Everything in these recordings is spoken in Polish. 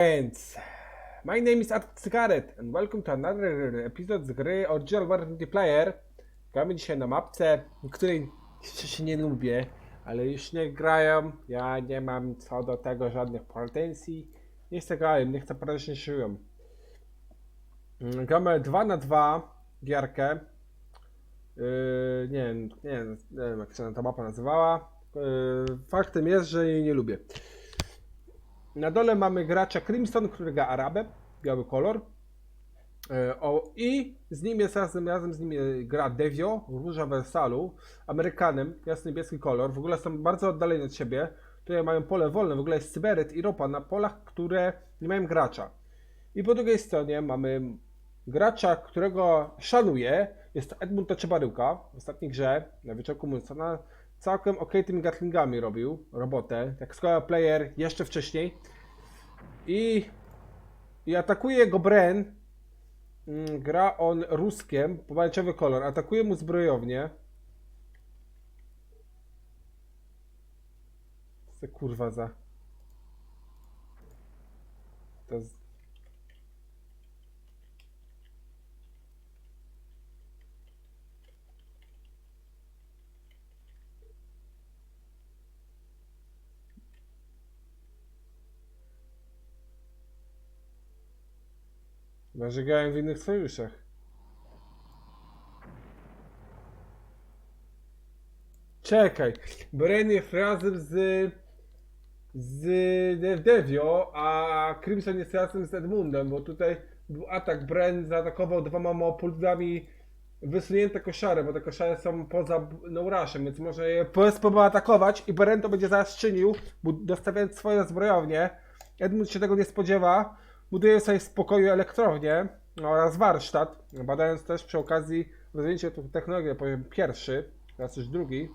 Friends, my name is Art Cygaret and welcome to another episode z gry Original War Multiplayer. Gramy dzisiaj na mapce, której jeszcze się nie lubię, ale już nie grają. Ja nie mam co do tego żadnych pretensji. Nie chcę grają, nie chcę nie żyją. Mm, Gramy 2 na 2 gierkę. Yy, nie, wiem, nie, nie wiem jak się ta mapa nazywała. Yy, faktem jest, że jej nie lubię. Na dole mamy gracza Crimson, który gra Arabę, biały kolor. E, O, I z nim jest razem, razem z nim e, gra Devio, Róża Wersalu, Amerykanem, jasny niebieski kolor. W ogóle są bardzo oddaleni od siebie. Tutaj mają pole wolne, w ogóle jest Cyberyt i Ropa na polach, które nie mają gracza. I po drugiej stronie mamy gracza, którego szanuję. Jest to Edmund Toczebaryłka. W ostatniej grze na wieczoku Mulsona całkiem ok tymi gatlingami robił robotę. Jak Square Player jeszcze wcześniej. I, i atakuje go Bren. Mm, Gra on ruskiem, pomarańczowy kolor. Atakuje mu zbrojownię. Co kurwa za... To z... Chyba, grałem w innych sojuszach. Czekaj, Bren jest razem z z Devio, a Crimson jest razem z Edmundem, bo tutaj był atak, Bren zaatakował dwoma małopulgami wysunięte koszary, bo te koszary są poza Nouraszem, więc może je spróbował atakować i Bren to będzie zaraz czynił, dostawiając swoje zbrojownie. Edmund się tego nie spodziewa, buduje sobie w spokoju elektrownię oraz warsztat, badając też przy okazji rozwinięcie tych technologii, powiem pierwszy, teraz już drugi.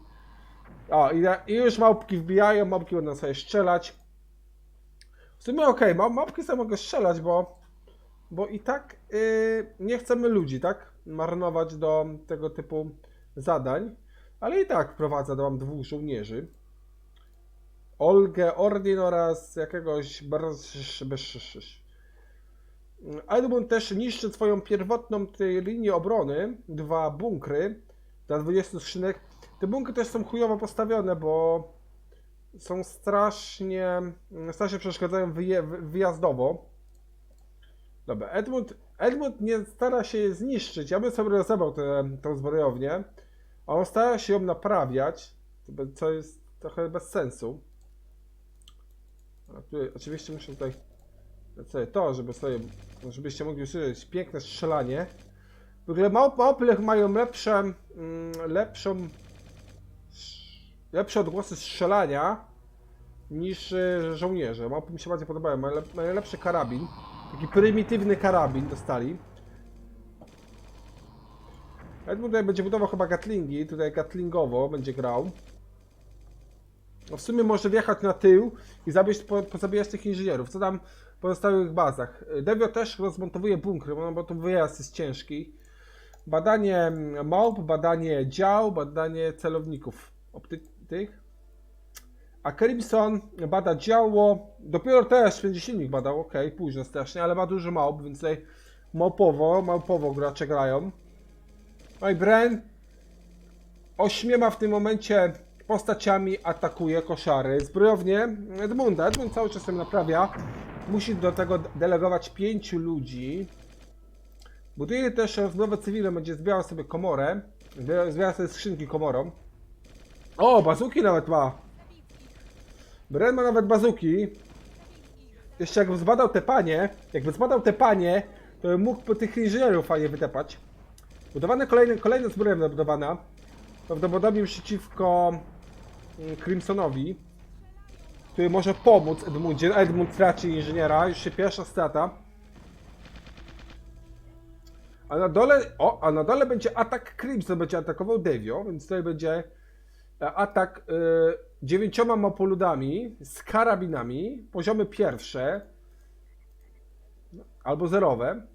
O, i, i już małpki wbijają, małpki będą sobie strzelać. W sumie okej, okay, małpki sobie mogę strzelać, bo, bo i tak yy, nie chcemy ludzi, tak? Marnować do tego typu zadań. Ale i tak wprowadza do mam dwóch żołnierzy. Olgę Ordin oraz jakiegoś bez... Edmund też niszczy swoją pierwotną linię obrony, dwa bunkry dla 20 skrzynek. Te bunkry też są chujowo postawione, bo są strasznie, strasznie przeszkadzają wyjazdowo. Dobra, Edmund, Edmund nie stara się je zniszczyć. Ja bym sobie rozebrał tę zbrojownię, a on stara się ją naprawiać, co jest trochę bez sensu. Tu, oczywiście muszę tutaj sobie to, żeby sobie, żebyście mogli usłyszeć piękne strzelanie. W ogóle małp, małpy mają lepsze, mm, lepszą, lepsze odgłosy strzelania niż y, żołnierze. Małpy mi się bardziej podobają, mają, lep, mają lepszy karabin. Taki prymitywny karabin dostali. Edmund tutaj będzie budował chyba gatlingi, tutaj gatlingowo będzie grał. No w sumie może wjechać na tył i zabierz, po, pozabijać tych inżynierów. Co tam pozostałych bazach? Devio też rozmontowuje bunkry, bo to wyjazd jest ciężki. Badanie małp, badanie dział, badanie celowników optycznych. A Crimson bada działo. Dopiero teraz będzie silnik badał, ok, późno strasznie, ale ma dużo małp, więc tutaj małpowo, małpowo gracze grają. No i Bren ośmiema w tym momencie postaciami atakuje koszary. Zbrojownie Edmunda. Edmund cały czas ją naprawia. Musi do tego delegować pięciu ludzi. Buduje też rozmowę cywilną, będzie zbierał sobie komorę. Zbiera sobie skrzynki komorą. O, bazuki nawet ma. Bren ma nawet bazuki. Jeszcze jakby zbadał te panie, jakby zbadał te panie, to by mógł po tych inżynierów fajnie wytepać. Budowane kolejne, kolejna zbrojownia budowana. Prawdopodobnie przeciwko mm, Crimsonowi, który może pomóc Edmundzie. Edmund traci inżyniera, już się pierwsza strata. A na dole, o, a na dole będzie atak Crimson, będzie atakował Devio, więc tutaj będzie e, atak y, dziewięcioma mopoludami z karabinami, poziomy pierwsze albo zerowe.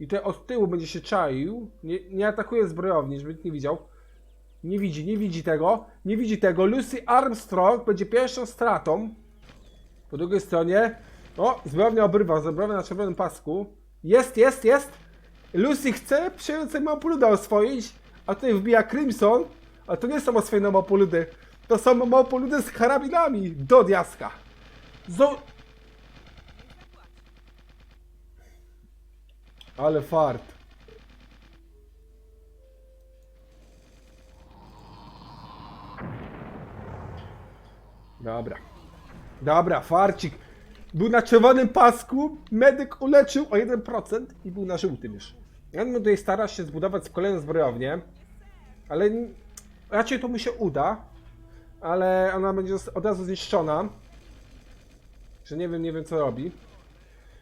I tutaj od tyłu będzie się czaił, nie, nie atakuje zbrojowni, żeby nie widział. Nie widzi, nie widzi tego, nie widzi tego. Lucy Armstrong będzie pierwszą stratą. Po drugiej stronie O, zbrojownia obrywa, zbrojownia na czerwonym pasku. Jest, jest, jest! Lucy chce przejąć sobie Małpoluda oswoić, a tutaj wbija Crimson, a to nie są oswojone Małpoludy, to są Małpoludy z karabinami do diaska. Zo... Ale fart. Dobra. Dobra, farcik. Był na czerwonym pasku, medyk uleczył o 1% i był na żółtym już. Ja bym tutaj starał się zbudować kolejną zbrojownię, ale raczej to mu się uda, ale ona będzie od razu zniszczona. Że nie wiem, nie wiem co robi.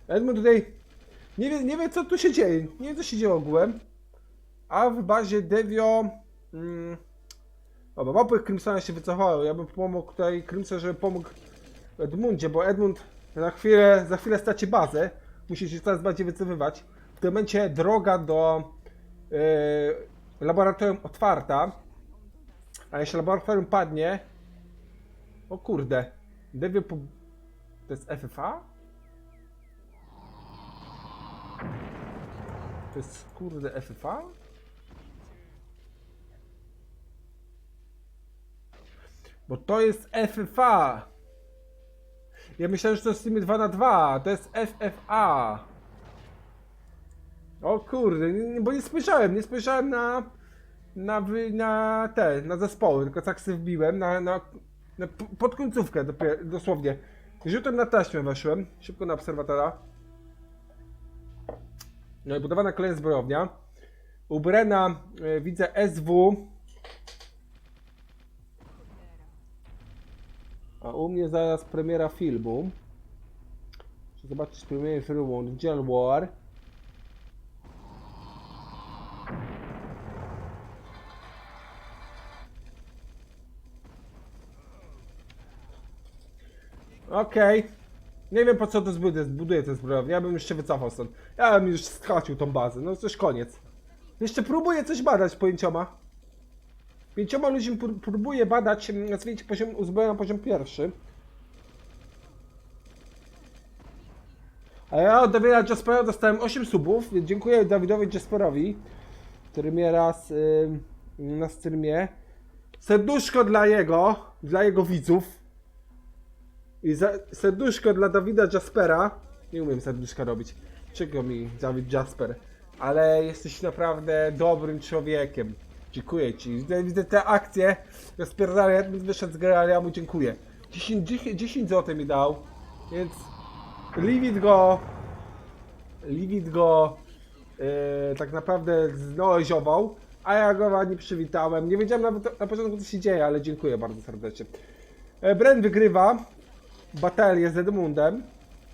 Edmund tutaj nie wie, nie wie co tu się dzieje, nie wiem co się dzieje ogółem. A w bazie Devio... Mm, małpy Crimsona się wycofały. Ja bym pomógł tutaj Crimson, żeby pomógł Edmundzie, bo Edmund za chwilę, za chwilę straci bazę. Musi się coraz bardziej wycofywać. W tym momencie droga do yy, laboratorium otwarta. A jeśli laboratorium padnie... O kurde. Devio po... To jest FFA? To jest kurde FFA? Bo to jest FFA. Ja myślałem, że to jest sumie 2 na 2 To jest FFA. O kurde, bo nie spojrzałem, nie spojrzałem na na, na te, na zespoły, tylko tak sobie wbiłem na, na, na pod końcówkę dopiero, dosłownie. Rzutem na taśmę weszłem, szybko na obserwatora. No i budowana kolejna zbrojownia. U Brena y, widzę SW. A u mnie zaraz premiera filmu. Muszę zobaczyć premierę filmu Gel War. Okej. Nie wiem po co to zbuduję, zbuduję tę zbrojownię. Ja bym już się wycofał stąd. Ja bym już stracił tą bazę. No to już koniec. Jeszcze próbuję coś badać pięcioma. Pięcioma ludźmi pró- próbuję badać, mm, nazwijcie poziom uzbrojenia na poziom pierwszy. A ja od Dawida Jaspera dostałem 8 subów, dziękuję Dawidowi Jasperowi, który mnie raz y, na streamie. Serduszko dla jego, dla jego widzów. I za, serduszko dla Dawida Jaspera. Nie umiem serduszka robić. Czego mi Dawid Jasper? Ale jesteś naprawdę dobrym człowiekiem. Dziękuję ci. Widzę, te akcje. Rozpierdalę, jak wyszedł z gry, ale ja mu dziękuję. 10, 10, 10 zł mi dał. Więc leave it go. Leave it go. Yy, tak naprawdę znaleziował. A ja go nie przywitałem. Nie wiedziałem nawet na początku co się dzieje, ale dziękuję bardzo serdecznie. E, Bren wygrywa batalię z Edmundem.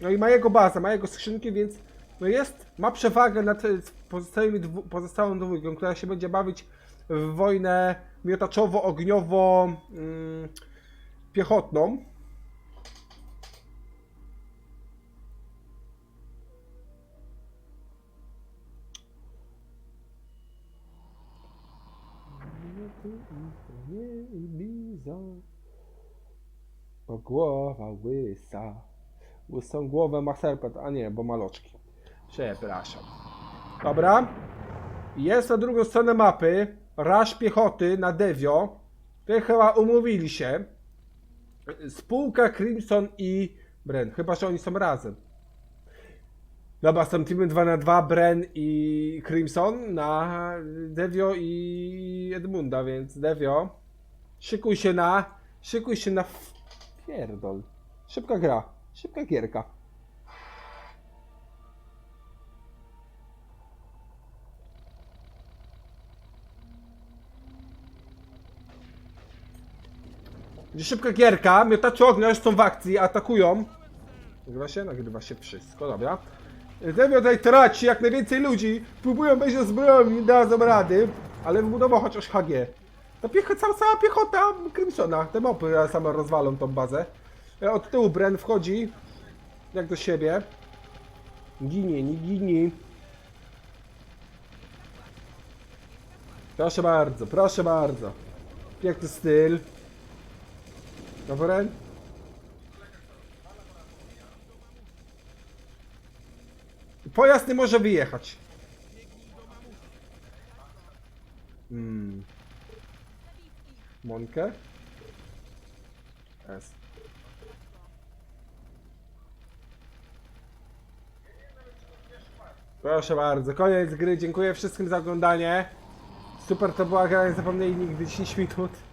No i ma jego bazę, ma jego skrzynki, więc no jest, ma przewagę nad e, pozostałymi pozostałą dwójką, która się będzie bawić w wojnę miotaczowo-ogniowo mm, piechotną. Bo głowa łysa. Łysą głowę ma serpent, a nie, bo maloczki. Przepraszam. Dobra. Jest na drugą stronę mapy. Raż piechoty na Devio. Tutaj chyba umówili się. Spółka Crimson i Bren. Chyba, że oni są razem. Dobra, są teamem 2 na 2 Bren i Crimson na Devio i Edmunda, więc Devio szykuj się na szykuj się na pierdol. Szybka gra, szybka gierka. Szybka gierka, miotacze ognia już są w akcji, atakują. Nagrywa się? Nagrywa się wszystko, dobra. Zemią tutaj traci jak najwięcej ludzi, próbują wejść do zbrojowni, nie dadzą rady, ale wybudował chociaż HG. Ta piecha, cała, cała piechota Crimsona, te mopy same rozwalą tą bazę. E, Od tyłu Bren wchodzi, jak do siebie. Ginie, nie ginie. Proszę bardzo, proszę bardzo. Piękny styl. Bren? Pojazd nie może wyjechać. Hmm. Monkę? S. Proszę bardzo, koniec gry. Dziękuję wszystkim za oglądanie. Super to była gra, nie zapomnieli nigdy 10 minut.